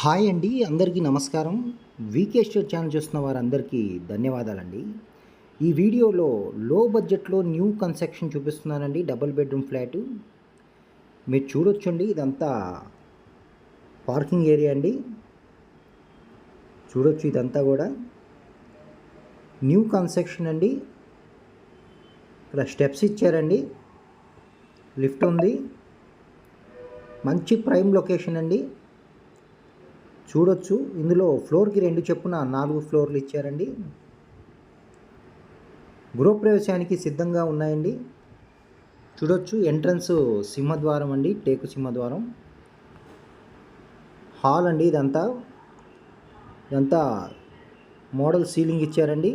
Hi అండి అందరికీ నమస్కారం. వీకే స్టేట్ ఛానల్ చూస్తున్న వారందరికీ ధన్యవాదాలండి. ఈ వీడియోలో లో బడ్జెట్లో న్యూ కన్స్ట్రక్షన్ చూపిస్తున్నానండి డబుల్ బెడ్రూమ్ ఫ్లాట్. మీరు చూడొచ్చండి ఇదంతా పార్కింగ్ ఏరియా అండి. చూడొచ్చు ఇదంతా కూడా. న్యూ కన్స్ట్రక్షన్ అండి. ఇక్కడ స్టెప్స్ ఇచ్చారండి. లిఫ్ట్ ఉంది. మంచి ప్రైమ్ లొకేషన్ అండి. చూడొచ్చు. ఇందులో ఫ్లోర్కి రెండు చెప్పున నాలుగు ఫ్లోర్లు ఇచ్చారండి. గృహప్రవేశానికి సిద్ధంగా ఉన్నాయండి. చూడొచ్చు. ఎంట్రన్స్ సింహద్వారం అండి. టేకు సింహద్వారం. హాల్ అండి ఇదంతా. ఇదంతా మోడల్ సీలింగ్ ఇచ్చారండి.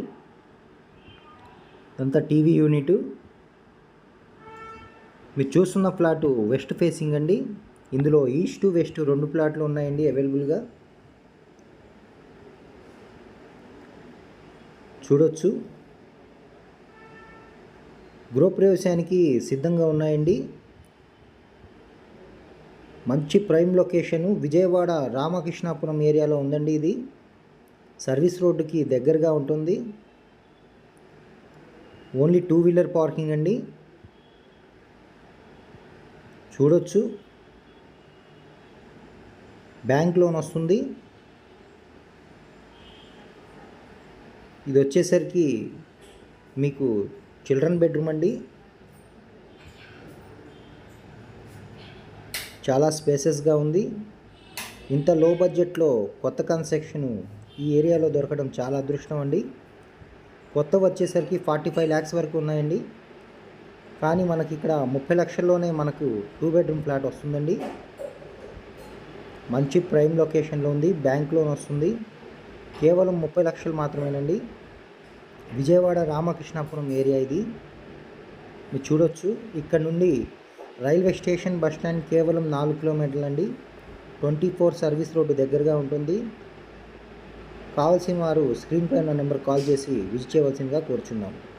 ఇదంతా టీవీ యూనిట్. మీరు చూస్తున్న ఫ్లాటు వెస్ట్ ఫేసింగ్ అండి. ఇందులో ఈస్ట్ వెస్ట్ రెండు ప్లాట్లు ఉన్నాయండి అవైలబుల్గా. చూడొచ్చు. గృహప్రవేశానికి సిద్ధంగా ఉన్నాయండి. మంచి ప్రైమ్ లొకేషను విజయవాడ రామకృష్ణాపురం ఏరియాలో ఉందండి ఇది. సర్వీస్ రోడ్డుకి దగ్గరగా ఉంటుంది. ఓన్లీ టూ వీలర్ పార్కింగ్ అండి. చూడొచ్చు. బ్యాంక్ లోన్ వస్తుంది. ఇది వచ్చేసరికి మీకు చిల్డ్రన్ బెడ్రూమ్ అండి. చాలా స్పేసెస్గా ఉంది. ఇంత లో బడ్జెట్లో కొత్త కన్స్ట్రక్షన్ ఈ ఏరియాలో దొరకడం చాలా అదృష్టం అండి. కొత్త వచ్చేసరికి ఫార్టీ ఫైవ్ ల్యాక్స్ వరకు ఉన్నాయండి. కానీ మనకి ఇక్కడ ముప్పై లక్షల్లోనే మనకు టూ బెడ్రూమ్ ఫ్లాట్ వస్తుందండి. మంచి ప్రైమ్ లొకేషన్లో ఉంది. బ్యాంక్ లోన్ వస్తుంది. కేవలం ముప్పై లక్షలు మాత్రమేనండి. విజయవాడ రామకృష్ణాపురం ఏరియా ఇది. మీరు చూడొచ్చు. ఇక్కడ నుండి రైల్వే స్టేషన్ బస్ స్టాండ్ కేవలం నాలుగు కిలోమీటర్లు అండి. ట్వంటీ ఫోర్ సర్వీస్ రోడ్డు దగ్గరగా ఉంటుంది. కావాల్సిన వారు స్క్రీన్ పైన నెంబర్ కాల్ చేసి విజిట్ చేయవలసిందిగా కోరుచున్నాము